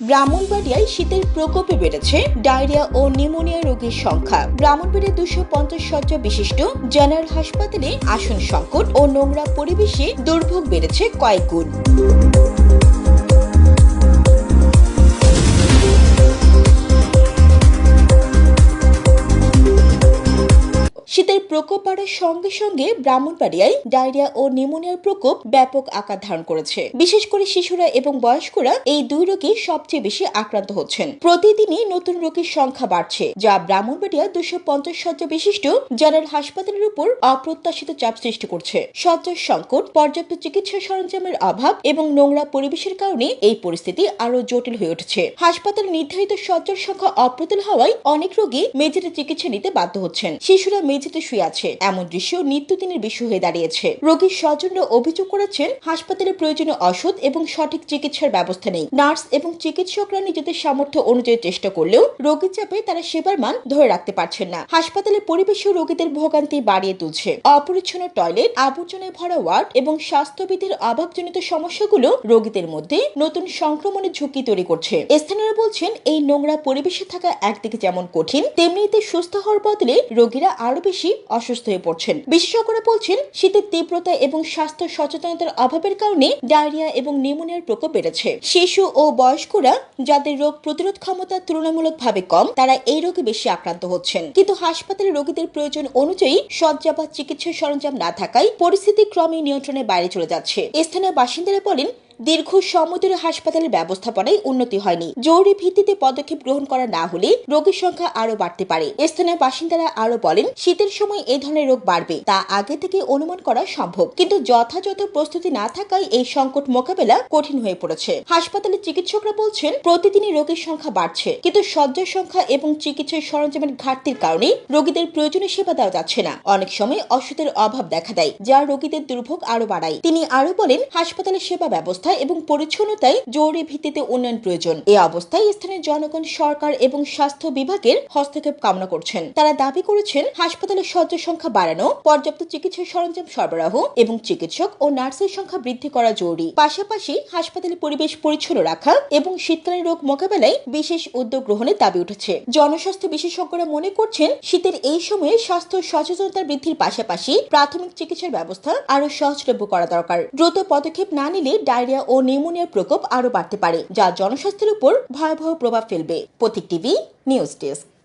ব্রাহ্মণবাড়িয়ায় শীতের প্রকোপে বেড়েছে ডায়রিয়া ও নিউমোনিয়া রোগীর সংখ্যা। ব্রাহ্মণবাড়িয়া দুশো পঞ্চাশ শয্যা বিশিষ্ট জেনারেল হাসপাতালে আসন সংকট ও নোংরা পরিবেশে দুর্ভোগ বেড়েছে কয়েক গুণ। শীতের প্রকোপ বাড়ার সঙ্গে সঙ্গে ব্রাহ্মণবাড়িয়ায় ডায়রিয়া ও নিউমোনিয়ার প্রকোপ ব্যাপক আকার ধারণ করেছে। বিশেষ করে শিশুরা এবং বয়স্করা এই দুই রোগে সবচেয়ে বেশি আক্রান্ত হচ্ছেন। প্রতিদিনই নতুন রোগীর সংখ্যা বাড়ছে, যা ব্রাহ্মণবাড়িয়া দুশো পঞ্চাশ শয্যা বিশিষ্ট জেনারেল হাসপাতালের উপর অপ্রত্যাশিত চাপ সৃষ্টি করছে। শয্যার সংকট, পর্যাপ্ত চিকিৎসা সরঞ্জামের অভাব এবং নোংরা পরিবেশের কারণে এই পরিস্থিতি আরও জটিল হয়ে উঠেছে। হাসপাতালে নির্ধারিত শয্যার সংখ্যা অপ্রতুল হওয়ায় অনেক রোগী মেঝেতে চিকিৎসা নিতে বাধ্য হচ্ছেন। শিশুরা মেঝেতে শুয়ে আছে। এমন দৃশ্য নিত্যদিনের বিষয় হয়ে দাঁড়িয়েছে। রোগীর স্বজনরা অভিযোগ করেছেন, হাসপাতালে প্রয়োজনীয় ওষুধ এবং সঠিক চিকিৎসার ব্যবস্থা নেই। নার্স এবং চিকিৎসকরা নিজেদের সামর্থ্য অনুযায়ী চেষ্টা করলেও রোগীর চাপে তারা সেবার মান ধরে রাখতে পারছেন না। হাসপাতালের পরিবেশও রোগীদের ভোগান্তি বাড়িয়ে তুলছে। অপরিচ্ছন্ন টয়লেট আবর্জনায় ভরা ওয়ার্ড এবং স্বাস্থ্যবিধির অভাবজনিত সমস্যাগুলো রোগীদের মধ্যে নতুন সংক্রমণের ঝুঁকি তৈরি করছে। স্থানীয়রা বলছেন, এই নোংরা পরিবেশে থাকা একদিকে যেমন কঠিন তেমনি এতে সুস্থ হওয়ার বদলে রোগীরা আরও বেশি অসুস্থ হয়ে পড়ছেন। বিশেষজ্ঞরা বলছেন, শীতের তীব্রতা এবং স্বাস্থ্য সচেতনতার অভাবের কারণে ডায়রিয়া এবং নিউমোনিয়ার প্রকোপ বেড়েছে। শিশু ও বয়স্করা যাদের রোগ প্রতিরোধ ক্ষমতা তুলনামূলকভাবে কম, তারা এই রোগে বেশি আক্রান্ত হচ্ছেন। কিন্তু হাসপাতালে রোগীদের প্রয়োজন অনুযায়ী শয্যা বা চিকিৎসা সরঞ্জাম না থাকায় পরিস্থিতি ক্রমে নিয়ন্ত্রণের বাইরে চলে যাচ্ছে। স্থানীয় বাসিন্দারা বলেন দীর্ঘ সময় ধরে হাসপাতালের ব্যবস্থাপনায় উন্নতি হয়নি। জরুরি ভিত্তিতে পদক্ষেপ গ্রহণ করা না হলে রোগীর সংখ্যা আরও বাড়তে পারে। স্থানীয় বাসিন্দারা আরও বলেন, শীতের সময় এই ধরনের রোগ বাড়বে, তা আগে থেকে অনুমান করা সম্ভব। কিন্তু যথাযথ প্রস্তুতি না থাকায় এই সংকট মোকাবেলা কঠিন হয়ে পড়েছে। হাসপাতালের চিকিৎসকরা বলছেন, প্রতিদিনই রোগীর সংখ্যা বাড়ছে। কিন্তু শয্যার সংখ্যা এবং চিকিৎসার সরঞ্জামের ঘাটতির কারণে রোগীদের প্রয়োজনীয় সেবা দেওয়া যাচ্ছে না। অনেক সময় ওষুধের অভাব দেখা দেয়, যা রোগীদের দুর্ভোগ আরও বাড়ায়। তিনি আরও বলেন, হাসপাতালের সেবা ব্যবস্থা এবং পরিচ্ছন্নতায় জরুরি ভিত্তিতে উন্নয়ন প্রয়োজন। এই অবস্থায় স্থানীয় জনগণ, সরকার এবং স্বাস্থ্য বিভাগের হস্তক্ষেপ কামনা করছেন। তারা দাবি করেছেন, হাসপাতালের শয্যা সংখ্যা বাড়ানো, পর্যাপ্ত চিকিৎসা সরঞ্জাম সরবরাহ এবং চিকিৎসক ও নার্সের সংখ্যা বৃদ্ধি করা জরুরি। পাশাপাশি হাসপাতালে পরিবেশ পরিচ্ছন্ন রাখা এবং শীতকালীন রোগ মোকাবেলায় বিশেষ উদ্যোগ গ্রহণের দাবি উঠেছে। জনস্বাস্থ্য বিশেষজ্ঞরা মনে করছেন, শীতের এই সময়ে স্বাস্থ্য সচেতনতা বৃদ্ধির পাশাপাশি প্রাথমিক চিকিৎসার ব্যবস্থা আরও সহজলভ্য করা দরকার। দ্রুত পদক্ষেপ না নিলে ডায়রিয়া ও নিউমোনিয়ার প্রকোপ আরও বাড়তে পারে, যা জনস্বাস্থ্যের উপর ভয়াবহ প্রভাব ফেলবে। Pratik TV, news desk.